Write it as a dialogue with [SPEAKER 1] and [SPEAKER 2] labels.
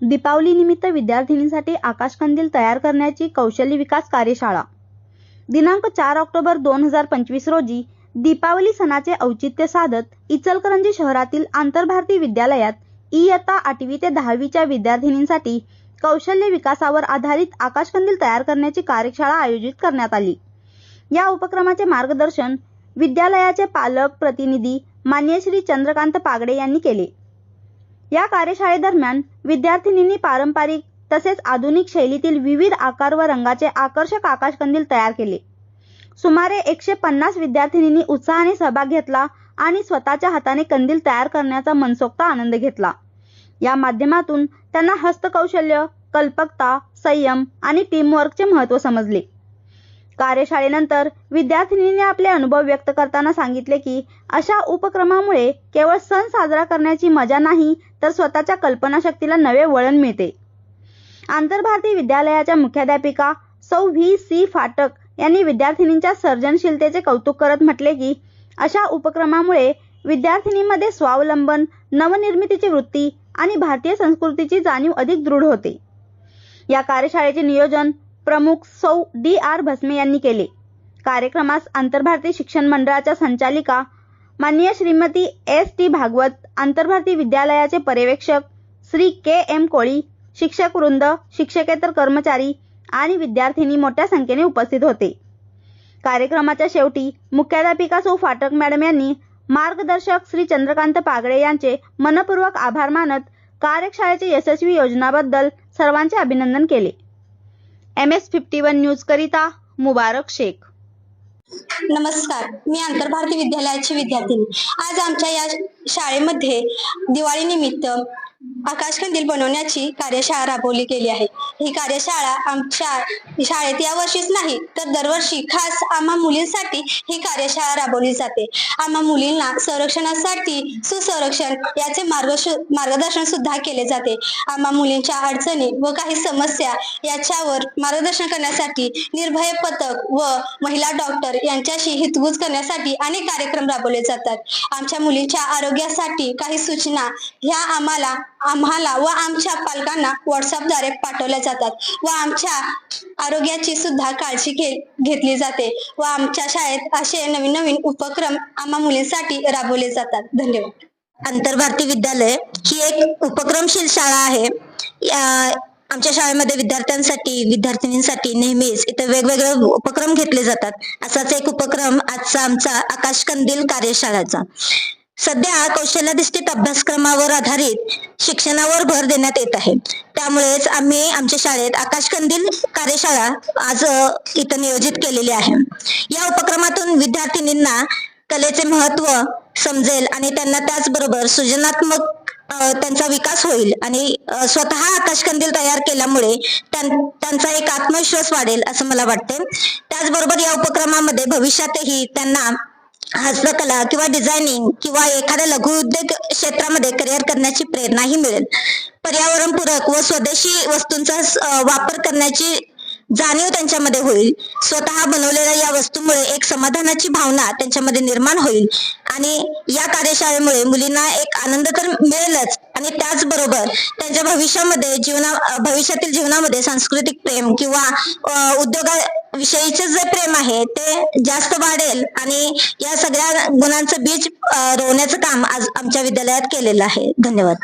[SPEAKER 1] दीपावलीनिमित्त विद्यार्थिनींसाठी आकाशकंदील तयार करण्याची कौशल्य विकास कार्यशाळा. दिनांक चार ऑक्टोबर दोन हजार पंचवीस रोजी दीपावली सणाचे औचित्य साधत इचलकरंजी शहरातील आंतरभारती विद्यालयात इयत्ता आठवी ते दहावीच्या विद्यार्थिनींसाठी कौशल्य विकासावर आधारित आकाशकंदील तयार करण्याची कार्यशाळा आयोजित करण्यात आली. या उपक्रमाचे मार्गदर्शन विद्यालयाचे पालक प्रतिनिधी मान्य श्री चंद्रकांत पागडे यांनी केले. या कार्यशाळेदरम्यान विद्यार्थिनींनी पारंपरिक तसेच आधुनिक शैलीतील विविध आकार व रंगाचे आकर्षक आकाशकंदील तयार केले. सुमारे एकशे पन्नास विद्यार्थिनींनी उत्साहाने सहभाग घेतला आणि स्वतःच्या हाताने कंदील तयार करण्याचा मनसोक्त आनंद घेतला. या माध्यमातून त्यांना हस्तकौशल्य कल्पकता संयम आणि टीमवर्कचे महत्त्व समजले. कार्यशाळेनंतर विद्यार्थिनींनी आपले अनुभव व्यक्त करताना सांगितले की अशा उपक्रमामुळे केवळ सण साजरा करण्याची मजा नाही तर स्वतःच्या कल्पनाशक्तीला नवे वळण मिळते. आंतरभारती विद्यालयाच्या मुख्याध्यापिका सौ व्ही सी फाटक यांनी विद्यार्थिनींच्या सर्जनशीलतेचे कौतुक करत म्हटले की अशा उपक्रमामुळे विद्यार्थिनींमध्ये स्वावलंबन नवनिर्मितीची वृत्ती आणि भारतीय संस्कृतीची जाणीव अधिक दृढ होते. या कार्यशाळेचे नियोजन प्रमुख सौ डी आर भस्मे यांनी केले. कार्यक्रमास आंतरभारतीय शिक्षण मंडळाच्या संचालिका माननीय श्रीमती एस टी भागवत आंतरभारती विद्यालयाचे पर्यवेक्षक श्री के एम कोळी शिक्षक वृंद शिक्षकेतर कर्मचारी आणि विद्यार्थिनी मोठ्या संख्येने उपस्थित होते. कार्यक्रमाच्या शेवटी मुख्याध्यापिका सौ फाटक मॅडम यांनी मार्गदर्शक श्री चंद्रकांत पागडे यांचे मनपूर्वक आभार मानत कार्यशाळेच्या यशस्वी योजनाबद्दल सर्वांचे अभिनंदन केले. M S fifty one news करिता मुबारक शेख.
[SPEAKER 2] नमस्कार. मी आंतरभारती विद्यालयाची विद्यार्थिनी आज आमच्या या शाळेमध्ये दिवाळी आकाश आकाशकंदील बनवण्याची कार्यशाळा राबवली गेली आहे. ही कार्यशाळा आमच्या शाळेत या वर्षीच नाही तर दरवर्षी खास आम्हा मुलींसाठी ही कार्यशाळा राबवली जाते. आम्हा मुलींना संरक्षणासाठी सुसंरक्षण याचे मार्ग मार्गदर्शन सुद्धा केले जाते. आम्हा मुलींच्या अडचणी व काही समस्या याच्यावर मार्गदर्शन करण्यासाठी निर्भय पथक व महिला डॉक्टर यांच्याशी हितगुज करण्यासाठी अनेक कार्यक्रम राबवले जातात. आमच्या मुलींच्या आरोग्यासाठी काही सूचना ह्या आम्हाला आम्हाला व आमच्या पालकांना व्हॉट्सअपद्वारे पाठवल्या जातात. व आमच्या आरोग्याची सुद्धा काळजी घे घेतली जाते. व आमच्या शाळेत असे नवीन नवीन उपक्रम आम्हा मुलींसाठी राबवले जातात. धन्यवाद. आंतरभारती विद्यालय ही एक उपक्रमशील शाळा आहे. आमच्या शाळेमध्ये विद्यार्थ्यांसाठी विद्यार्थिनींसाठी नेहमीच इथे वेगवेगळे उपक्रम घेतले जातात. असाच एक उपक्रम आजचा आमचा आकाशकंदील कार्यशाळाचा. सध्या कौशल्याधिष्ठित अभ्यासक्रमावर आधारित शिक्षणावर भर देण्यात येत आहे. त्यामुळेच आम्ही आमच्या शाळेत आकाशकंदील कार्यशाळा आज इथं नियोजित केलेली आहे. या उपक्रमातून विद्यार्थिनींना कलेचे महत्त्व समजेल आणि त्यांना त्याचबरोबर सृजनात्मक त्यांचा विकास होईल आणि स्वतः आकाशकंदील तयार केल्यामुळे त्यांचा एक आत्मविश्वास वाढेल असं मला वाटते त्याचबरोबर या उपक्रमामध्ये भविष्यातही त्यांना हस्तकला किंवा डिझायनिंग किंवा एखाद्या लघुउद्योग क्षेत्रामध्ये करिअर करण्याची प्रेरणाही मिळेल. पर्यावरणपूरक व स्वदेशी वस्तूंचा वापर करण्याची जाणीव त्यांच्यामध्ये होईल. स्वतः बनवलेल्या या वस्तूमुळे एक समाधानाची भावना त्यांच्यामध्ये निर्माण होईल. आणि या कार्यशाळेमुळे मुलींना एक आनंद तर मिळेलच आणि त्याचबरोबर त्यांच्या भविष्यामध्ये जीवना भविष्यातील जीवनामध्ये सांस्कृतिक प्रेम किंवा उद्योगा उद्योगाविषयीचे जे प्रेम आहे ते जास्त वाढेल आणि या सगळ्या गुणांचं बीज रोवण्याचं काम आज आमच्या विद्यालयात केलेलं आहे. धन्यवाद.